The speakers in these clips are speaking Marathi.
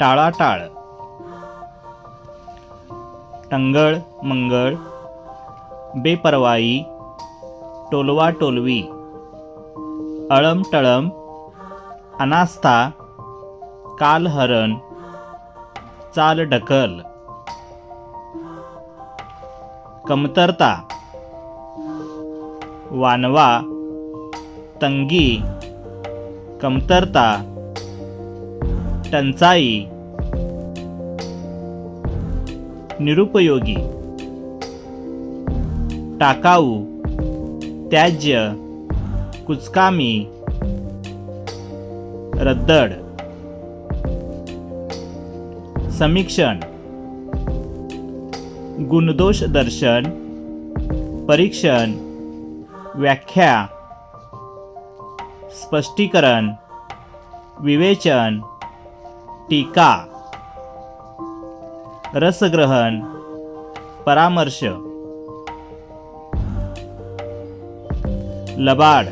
टाळाटाळ. टंगळ मंगळ बेपरवाई टोलवा टोलवी अळमटळम अनास्था कालहरण चाल ढकल. कमतरता वानवा तंगी कमतरता टंचाई निरुपयोगी. टाकाऊ त्याज्य कुचकामी रद्दड. समीक्षण गुणदोष दर्शन परीक्षण व्याख्या स्पष्टीकरण विवेचन टीका. रसग्रहण परामर्श. लबाड.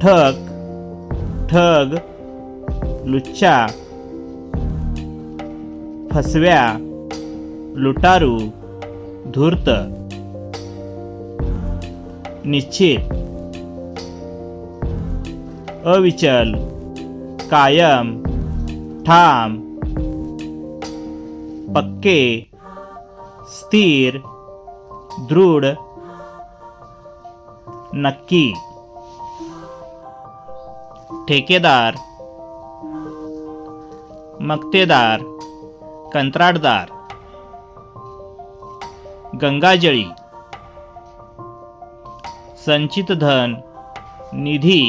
ठग ठग. लुच्चा. फसव्या. लुटारू. धूर्त. निश्चित. अविचल. कायम. ठाम. पक्के स्थिर दृढ नक्की। ठेकेदार मक्तेदार कंत्राटदार। गंगाजळी संचित धन निधी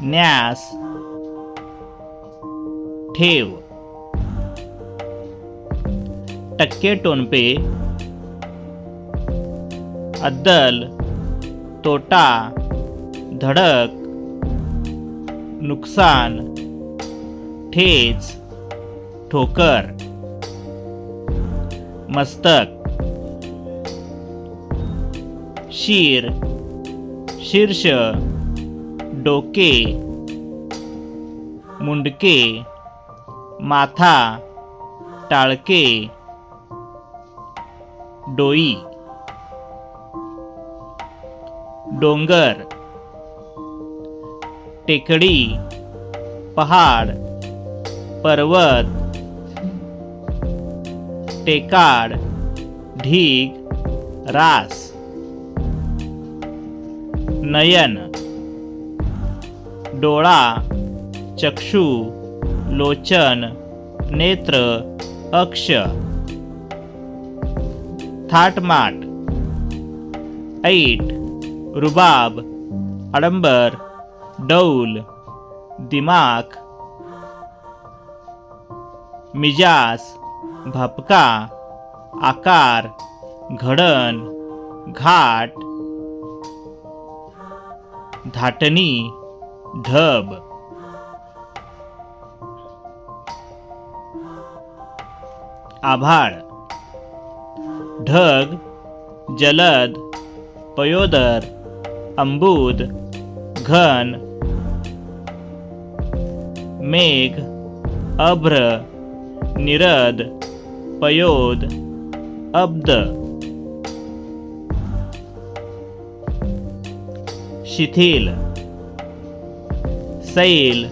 न्यास ठेव। टक्के टोनपे अद्दल तोटा धडक नुकसान ठेच ठोकर मस्तक शीर शीर्ष डोके मुंडके माथा टाळके डोई डोंगर टेकडी पहाड पर्वत टेकाड ढीग रास नयन डोळा चक्षु लोचन नेत्र अक्ष. थाटमाट ऐट रुबाब आडंबर डौल दिमाग मिजास भपका आकार घडण घाट धाटणी ढब आभाळ. ढग, जलद, पयोदर, अंबूद, घन, मेघ, अभ्र, निरद, पयोद, अब्द। शिथिल, सैल,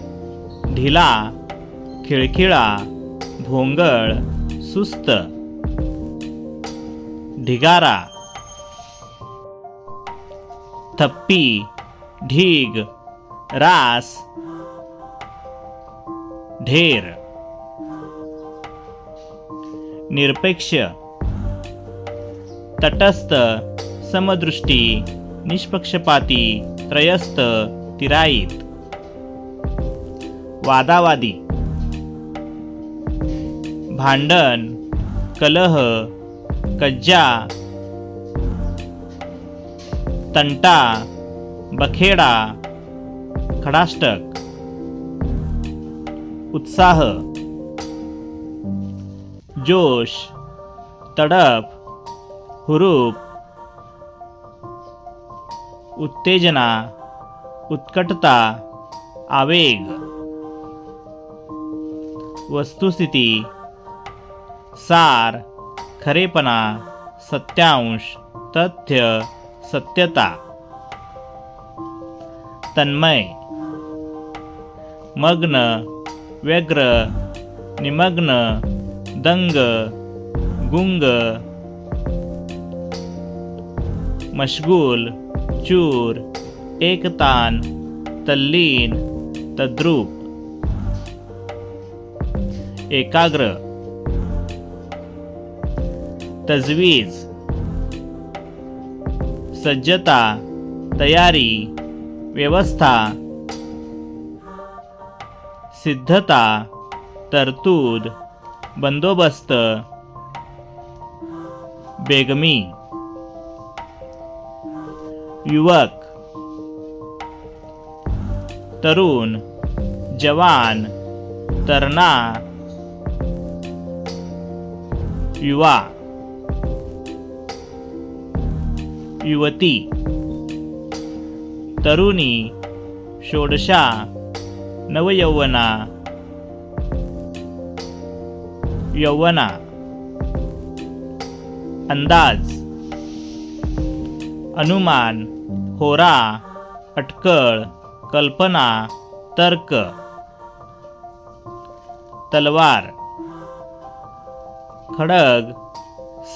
ढिला खिळखिळा भोंगळ, सुस्त। ढिगारा। थप्पी ढीग रास ढेर। निरपेक्ष तटस्थ समदृष्टी निष्पक्षपाती त्रयस्थ तिराईत। वादावादी। भांडण कलह कज्जा तंटा बखेडा खडाष्टक उत्साह जोश तडप हुरूप उत्तेजना उत्कटता आवेग वस्तुस्थिती सार खरेपणा सत्यांश तथ्य सत्यता. तन्मय. मग्न व्यग्र निमग्न दंग गुंग. मशगूल चूर एकतान तल्लीन तद्रूप. एकाग्र. तजवीज सज्जता तयारी व्यवस्था सिद्धता तरतूद बंदोबस्त बेगमी युवक तरुण जवान तरणा युवा. युवती. तरुणी षोडशा नवयौवना यौवना. अंदाज. अनुमान होरा अटकळ कल्पना तर्क. तलवार. खडग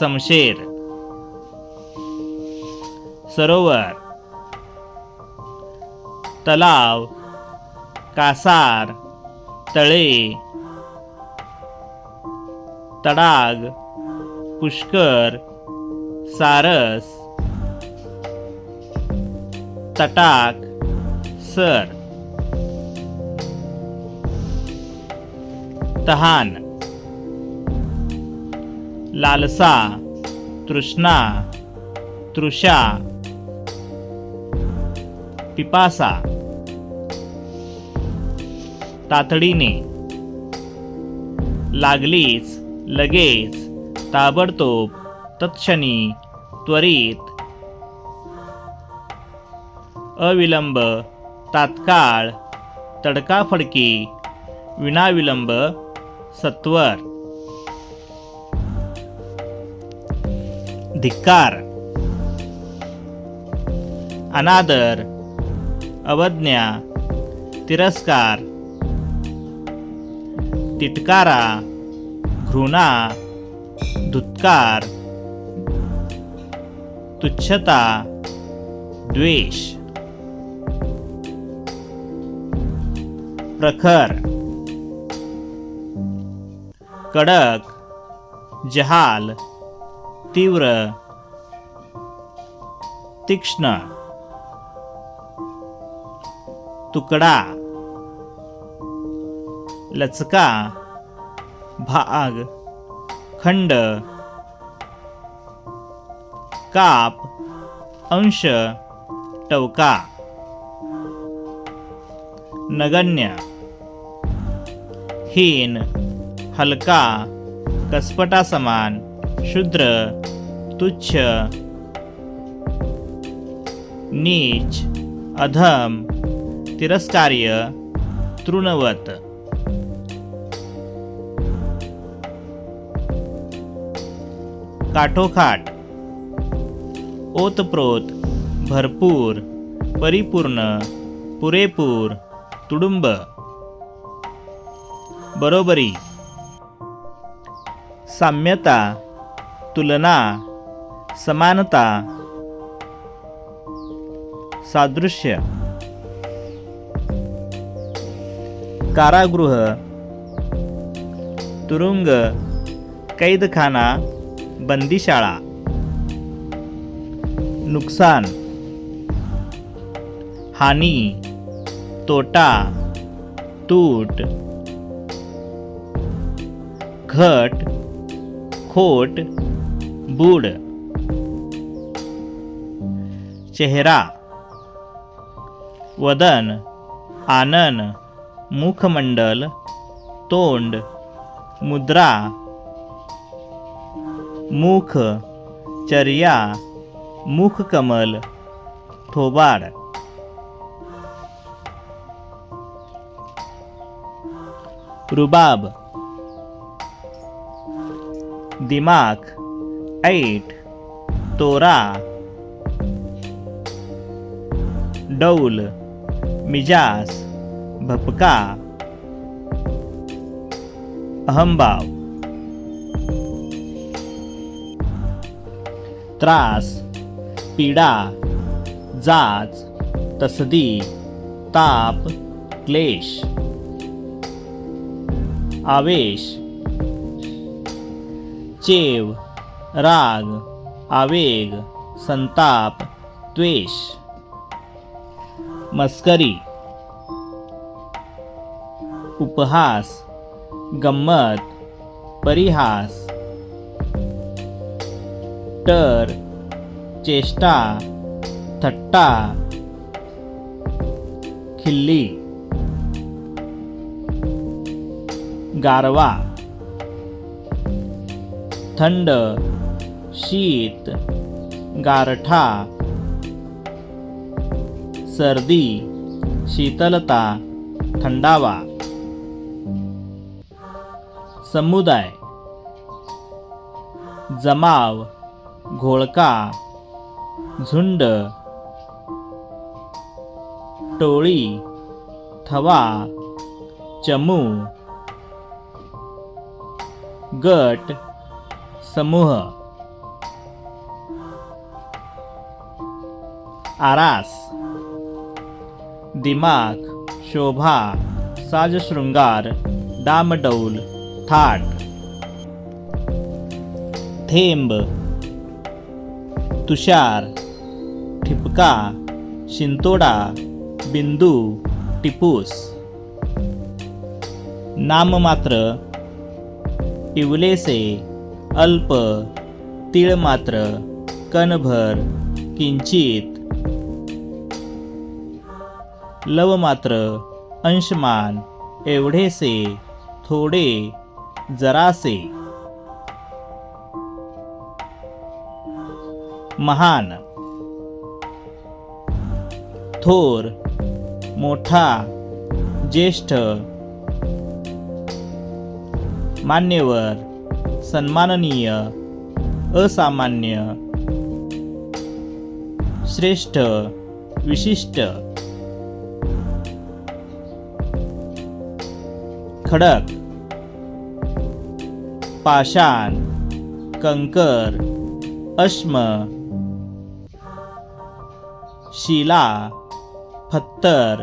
समशेर. सरोवर तलाव कासार तळे तडाग पुष्कर सारस तटाक सर तहान लालसा तृष्णा तृषा पिपासा. तातडीने. लागलीच लगेच. ताबडतोब तत्क्षणी त्वरित. अविलंब तात्काळ. तडकाफडकी विनाविलंब सत्वर. धिक्कार. अनादर. अवज्ञा तिरस्कार तिटकारा घृणा धुत्कार तुच्छता द्वेष प्रखर कडक जहाल तीव्र तीक्ष्ण. तुकडा लचका भाग खंड काप अंश टवका नगण्य हीन हलका कसपटासमान शुद्र तुच्छ नीच अधम तिरस्कार्य तृणवत. काठोखाट ओतप्रोत भरपूर परिपूर्ण पुरेपूर तुडुंब. बरोबरी. साम्यता तुलना समानता. सादृश्य. कारागृह तुरुंग कैदखाना बंदीशाळा. नुकसान. हानी. तोटा. तूट. घट. खोट. बूड. चेहरा. वदन. आनन. मुखमंडल तोंड मुद्रा मुख चर्या मुखकमल थोबाड. रुबाब. दिमाग. ऐट. तोरा. डौल. मिजास भपका। अहंभाव त्रास पीडा जाच तसदी ताप क्लेश। आवेश। चेव राग आवेग संताप द्वेष। मस्करी। उपहास गंमत परिहास टर चेष्टा थट्टा खिल्ली गारवा थंड शीत गारठा सर्दी शीतलता थंडावा. समुदाय. जमाव घोळका झुंड टोळी थवा चमू गट समूह. आरास दिमाग शोभा साजशृंगार डामडौल. थाट. थेंब. तुषार. ठिपका. शिंतोडा. बिंदू. टिपूस. नाममात्र इवलेसे. अल्प. तिळमात्र कणभर. किंचित. लवमात्र अंशमान. एवढेसे. थोडे. जरासे महान. थोर मोठा ज्येष्ठ. मान्यवर सन्माननीय असामान्य. श्रेष्ठ विशिष्ट. खडक. पाषाण कंकर अश्म शिला फत्तर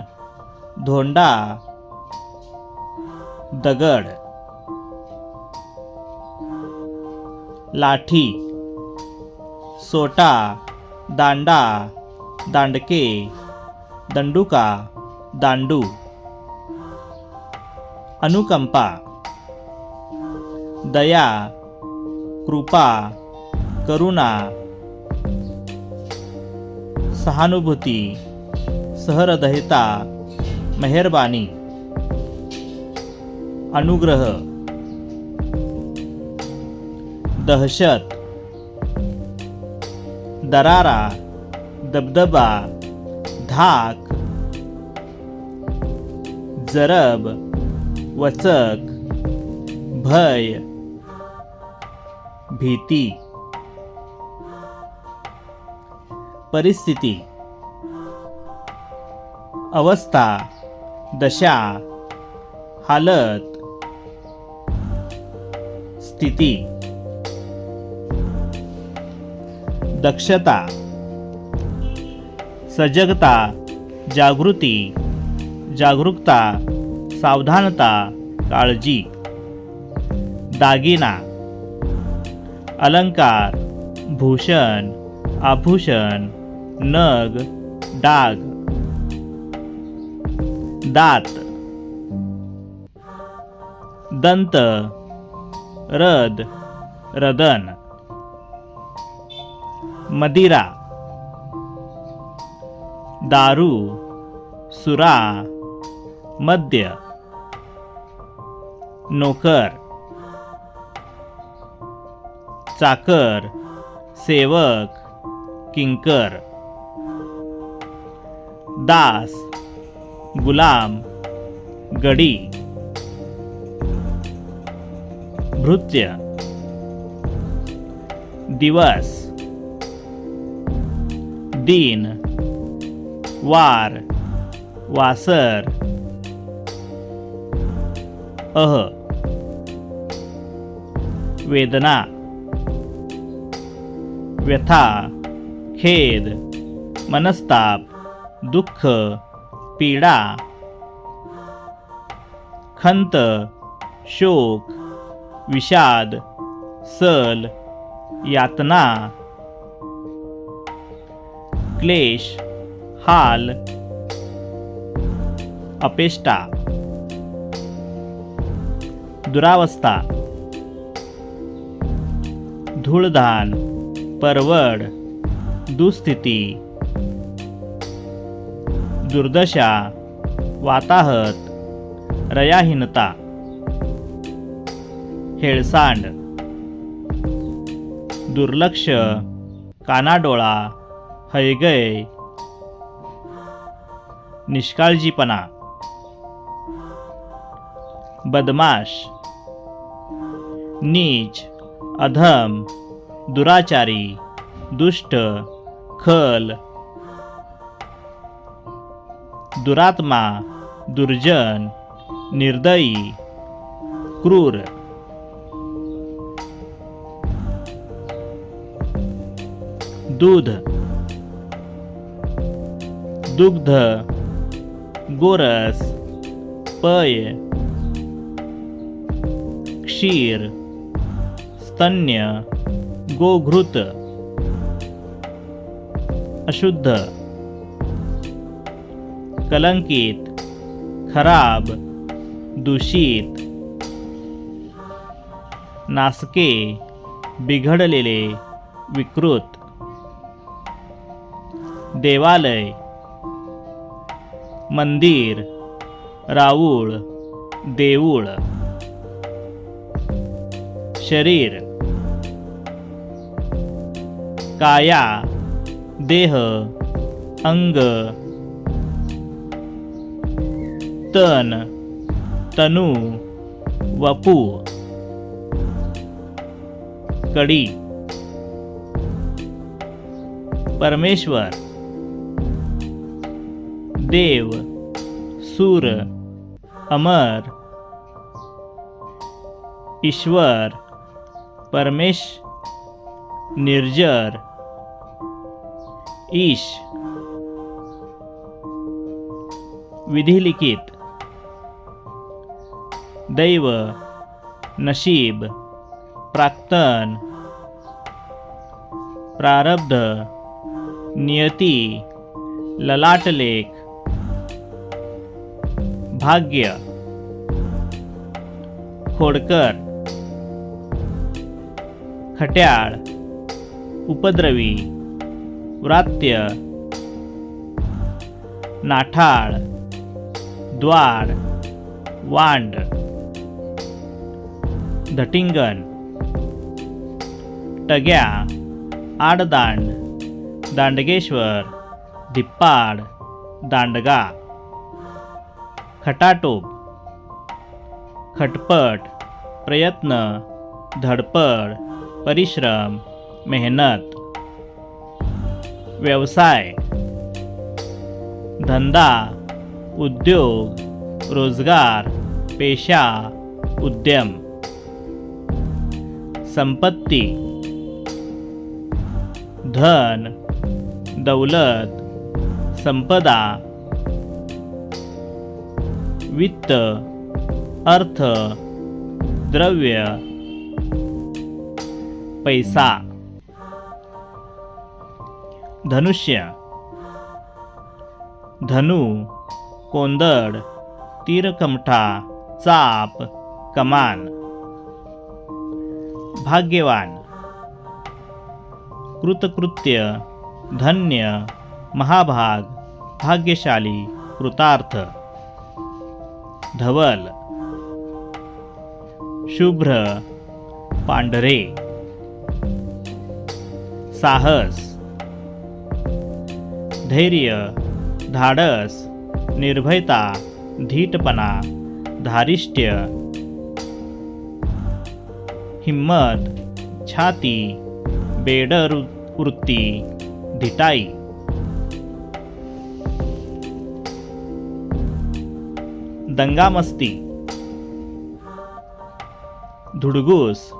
धोंडा दगड लाठी सोटा दांडा दांडके दंडुका दांडू अनुकंपा। दया कृपा करुणा सहानुभूती सहृदयता मेहरबानी अनुग्रह दहशत दरारा दबदबा धाक जरब वचक भय भीती परिस्थिती अवस्था दशा हालत स्थिती दक्षता सजगता जागृती जागरूकता सावधानता काळजी दागिना अलंकार भूषण आभूषण नग डाग. दात. दंत रद रदन. मदिरा. दारू सुरा मद्य. नोकर. चाकर सेवक किंकर दास गुलाम गडी भृत्य दिवस दिन वार वासर अह वेदना व्यथा खेद मनस्ताप दुःख पीडा खंत शोक विषाद सल यातना क्लेश हाल अपेष्टा दुरावस्था धूळधान परवड दुस्थिती दुर्दशा वाताहत रयाहीनता हेळसांड दुर्लक्ष कानाडोळा हयगय निष्काळजीपणा बदमाश नीच अधम दुराचारी दुष्ट खल। दुरात्मा दुर्जन निर्दयी क्रूर। दूध। दुग्ध गोरस पय। क्षीर स्तन्य। गोघृत अशुद्ध कलंकित खराब दूषित नासके बिघडलेले विकृत देवालय मंदिर राऊळ देऊळ शरीर. काया देह अंग तन तनु वपु कडी परमेश्वर देव सूर अमर ईश्वर परमेश निर्जर ईश. विधिलिखित. दैव नशीब प्राक्तन. प्रारब्ध नियती ललाटलेख. भाग्य. खोडकर. खट्याळ. उपद्रवी. व्रात्य नाठाळ द्वार वांड धटिंगण टग्या आडदांड दांडगेश्वर धिप्पाड दांडगा खटाटोप खटपट प्रयत्न धडपड परिश्रम मेहनत व्यवसाय धंदा उद्योग रोजगार पेशा उद्यम. संपत्ती धन दौलत संपदा. वित्त अर्थ द्रव्य. पैसा. धनुष्य धनु कोंदड तीरकमठा चाप कमान. भाग्यवान कृतकृत्य धन्य महाभाग भाग्यशाली कृतार्थ. धवल शुभ्र पांढरे. साहस धैर्य धाडस निर्भयता धीटपणा धारिष्ट्य हिम्मत छाती बेडर वृत्ती धिटाई दंगामस्ती. धुडगूस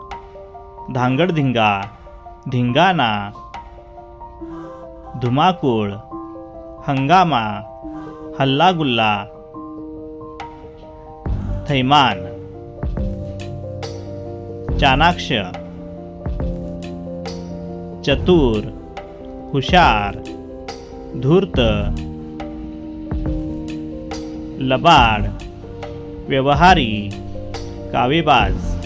धांगडधिंगा धिंगाणा. धुमाकूळ हंगामा हल्लागुल्ला थैमान चाणाक्ष चतुर हुशार धूर्त लबाड व्यवहारी कावेबाज.